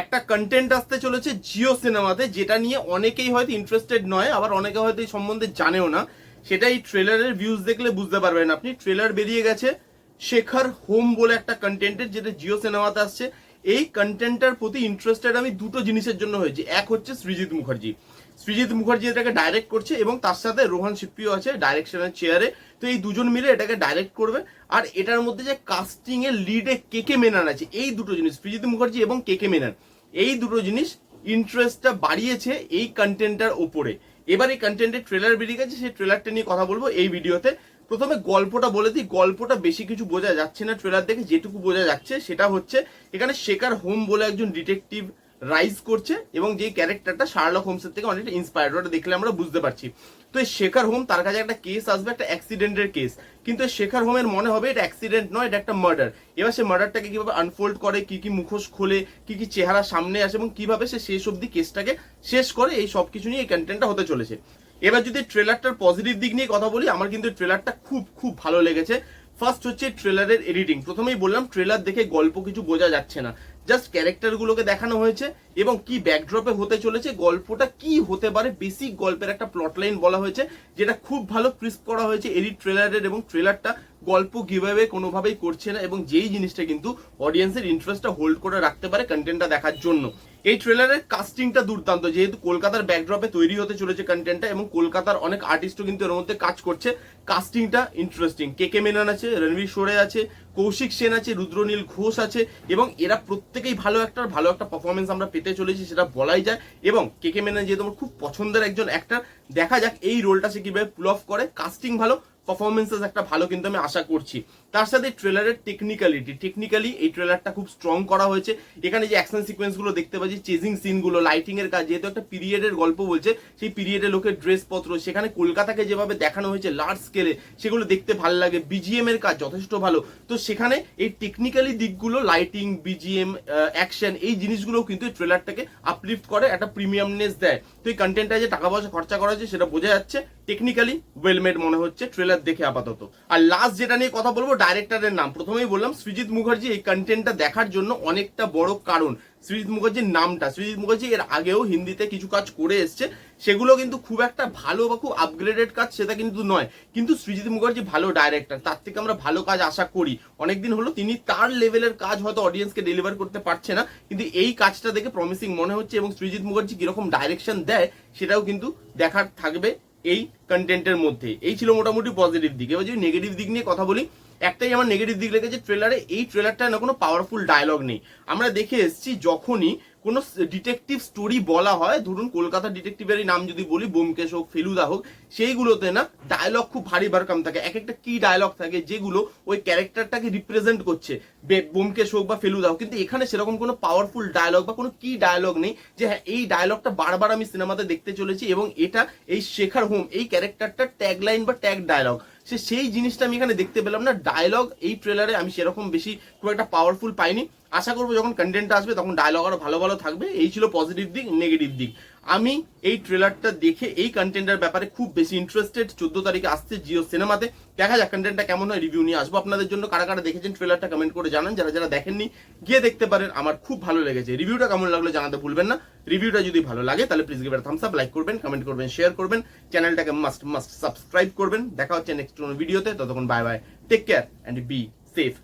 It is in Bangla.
একটা কন্টেন্ট আসতে চলেছে জিও সিনেমাতে, যেটা নিয়ে অনেকেই হয়তো ইন্টারেস্টেড নয়, আবার অনেকে হয়তো এই সম্বন্ধে জানেও না। সেটা এই ট্রেলারের ভিউজ দেখলে বুঝতে পারবেন আপনি। ট্রেলার বেরিয়ে গেছে শেখার হোম বলে একটা কন্টেন্টের যেটা জিও সিনেমাতে আসছে। এই কন্টেন্টটার প্রতি ইন্টারেস্টেড আমি দুটো জিনিসের জন্য হয়েছি। এক হচ্ছে সৃজিত মুখার্জি। সৃজিত মুখার্জি এটাকে ডাইরেক্ট করছে এবং তার সাথে রোহান শিপ্পিও আছে ডাইরেকশনের চেয়ারে তো এই দুজন মিলে এটাকে ডাইরেক্ট করবে। আর এটার মধ্যে যে কাস্টিং এর লিডে কে কে মেনান আছে, এই দুটো জিনিস সৃজিত মুখার্জি এবং কে কে মেনান, এই দুটো জিনিস ইন্টারেস্টটা বাড়িয়েছে এই কন্টেন্টটার ওপরে। এবার এই কন্টেন্টের ট্রেলার বেরিয়ে গেছে, সেই ট্রেলারটা নিয়ে কথা বলব এই ভিডিওতে। প্রথমে গল্পটা বলে দিই, গল্পটা বেশি কিছু বোঝা যাচ্ছে না ট্রেলার দেখে, যেটুকু বোঝা যাচ্ছে সেটা হচ্ছে, এখানে শেখার হোম বলে একজন ডিটেকটিভ রাইজ করছে এবং যে ক্যারেক্টারটা শার্লক হোমসের থেকে অনেকটা ইন্সপায়ার্ড ওটা দেখলে আমরা বুঝতে পারছি। তো এই শেখার হোম তার কাছে একটা কেস আসবে, একটা অ্যাক্সিডেন্টের কেস কিন্তু শেখার হোমের মনে হবে এটা অ্যাক্সিডেন্ট নয়, এটা একটা মার্ডার এবার সে মার্ডারটাকে কীভাবে আনফোল্ড করে, কি কি মুখোশ খোলে, কি কি চেহারা সামনে আসে এবং কীভাবে সে শেষ অব্দি কেসটাকে শেষ করে, এই সব কিছু নিয়ে এই কন্টেন্টটা হতে চলেছে। এবার যদি ট্রেলারটার পজিটিভ দিক নিয়ে কথা বলি, আমার কিন্তু ট্রেলারটা খুব খুব ভালো লেগেছে। ফার্স্ট হচ্ছে ট্রেলারের এডিটিং প্রথমেই বললাম ট্রেলার দেখে গল্প কিছু বোঝা যাচ্ছে না। জাস্ট ক্যারেক্টারগুলোকে দেখানো হয়েছে এবং কি ব্যাকড্রপে হতে চলেছে, গল্পটা কি হতে পারে বেসিক গল্পের একটা প্লট লাইন বলা হয়েছে, যেটা খুব ভালো ক্রিস্প করা হয়েছে এডিট ট্রেলারের এবং ট্রেলারটা গল্প কীভাবে কোনোভাবেই করছে না এবং যেই জিনিসটা কিন্তু অডিয়েন্সের ইন্টারেস্টটা হোল্ড করে রাখতে পারে কন্টেন্টটা দেখার জন্য। এই ট্রেলারের কাস্টিংটা দুর্দান্ত, যেহেতু কলকাতার ব্যাকড্রপে তৈরি হতে চলেছে কন্টেন্টটা এবং কলকাতার অনেক আর্টিস্টও কিন্তু এর মধ্যে কাজ করছে। কাস্টিংটা ইন্টারেস্টিং কে কে মেনন আছে? রণবীর সোরে আছে, কৌশিক সেন আছে, রুদ্রনীল ঘোষ আছে এবং এরা প্রত্যেকেই ভালো একটা ভালো একটা পারফরমেন্স আমরা পেতে চলেছি সেটা বলাই যায় এবং কে কে মেনন যেহেতু আমার খুব পছন্দের একজন অ্যাক্টর দেখা যাক এই রোলটা সে কীভাবে পুল অফ করে। কাস্টিং ভালো পারফরমেন্সেস একটা ভালো কিন্তু আমি আশা করছি। তার সাথে ট্রেলারের টেকনিক্যালিটি টেকনিক্যালি এই ট্রেলারটা খুব স্ট্রং করা হয়েছে। এখানে যে অ্যাকশন সিকোয়েন্সগুলো দেখতে পাচ্ছি চেজিং সিনগুলো লাইটিংয়ের কাজ, যেহেতু একটা পিরিয়ডের গল্প বলছে, সেই পিরিয়ডের লোকের ড্রেসপত্র সেখানে কলকাতাকে যেভাবে দেখানো হয়েছে লার্জ স্কেলে সেগুলো দেখতে ভালো লাগে। বিজিএম এর কাজ যথেষ্ট ভালো। তো সেখানে এই টেকনিক্যালি দিকগুলো লাইটিং বিজিএম অ্যাকশন এই জিনিসগুলো কিন্তু ট্রেলারটাকে আপলিফট করে, একটা প্রিমিয়ামনেস দেয়। তো এই কন্টেন্টটা যে টাকা পয়সা খরচা করা হয়েছে, সেটা বোঝা যাচ্ছে। টেকনিক্যালি ওয়েলমেড মনে হচ্ছে ট্রেলার দেখে আপাতত। আর লাস্ট যেটা নিয়ে কথা বলব ডাইরেক্টরের নাম। প্রথমেই বললাম সৃজিত মুখার্জি এই কন্টেন্টটা দেখার জন্য অনেকটা বড় কারণ। সৃজিত মুখার্জির নামটা সৃজিত মুখার্জি এর আগেও হিন্দিতে কিছু কাজ করে এসছে। সেগুলো কিন্তু খুব একটা ভালো বা খুব আপগ্রেডেড কাজ সেটা কিন্তু নয়। কিন্তু সৃজিত মুখার্জি ভালো ডাইরেক্টর তার থেকে আমরা ভালো কাজ আশা করি। অনেকদিন হলো তিনি তার লেভেলের কাজ হয়তো অডিয়েন্সকে ডেলিভার করতে পারছে না। কিন্তু এই কাজটা দেখে প্রমিসিং মনে হচ্ছে এবং সৃজিত মুখার্জি কীরকম ডাইরেকশন দেয়, সেটাও কিন্তু দেখার থাকবে। এই কন্টেন্টের মধ্যে। এই ছিল মোটামুটি পজিটিভ দিক। এবার যদি নেগেটিভ দিক নিয়ে কথা বলি, একটাই আমার নেগেটিভ দিক লেগেছে ট্রেলারে এই ট্রেলারটা না কোনো পাওয়ারফুল ডায়লগ নেই। আমরা দেখে এসেছি যখনই কোনো ডিটেকটিভ স্টোরি বলা হয়, ধরুন কলকাতা ডিটেকটিভেরই নাম যদি বলি বোমকেশ হোক, ফেলুদা হোক, সেইগুলোতে না ডায়লগ খুব ভারী ভারকাম থাকে। এক একটা কি ডায়লগ থাকে যেগুলো ওই ক্যারেক্টারটাকে রিপ্রেজেন্ট করছে। বে- ব্যোমকেশ হোক বা ফেলুদা হোক, কিন্তু এখানে সেরকম কোনো পাওয়ারফুল ডায়লগ বা কোনো কি ডায়লগ নেই যে হ্যাঁ এই ডায়লগটা বারবার আমি সিনেমাতে দেখতে চলেছি এবং এটা এই শেখার হোম এই ক্যারেক্টারটার ট্যাগলাইন বা ট্যাগ ডায়লগ সে সেই জিনিসটা আমি এখানে দেখতে পেলাম না। ডায়লগ এই ট্রেলারে আমি সেরকম বেশি খুব একটা পাওয়ারফুল পাইনি। আশা করব যখন কন্টেন্টটা আসবে তখন ডায়লগ আরও ভালো ভালো থাকবে। এই ছিল পজিটিভ দিক নেগেটিভ দিক। আমি এই ট্রেলারটা দেখে এই কন্টেন্টের ব্যাপারে খুব বেশি ইন্টারেস্টেড চোদ্দ তারিখে আসছে জিও সিনেমাতে। দেখা যাক কন্টেন্টটা কেমন হয় রিভিউ নিয়ে আসব। আপনাদের জন্য কারা কারা দেখেছেন ট্রেলারটা কমেন্ট করে জানান। যারা যারা দেখেননি, গিয়ে দেখতে পারেন। আমার খুব ভালো লেগেছে। রিভিউটা কেমন লাগল জানাতে ভুলবেন না। রিভিউটা যদি ভালো লাগে, তাহলে please give thumbs up like করবেন কমেন্ট করবেন শেয়ার করবেন। চ্যানেলটাকে মাস্ট মাস্ট সাবস্ক্রাইব করবেন। দেখা হচ্ছে নেক্সট কোনো ভিডিওতে ততক্ষণ bye bye take care and be safe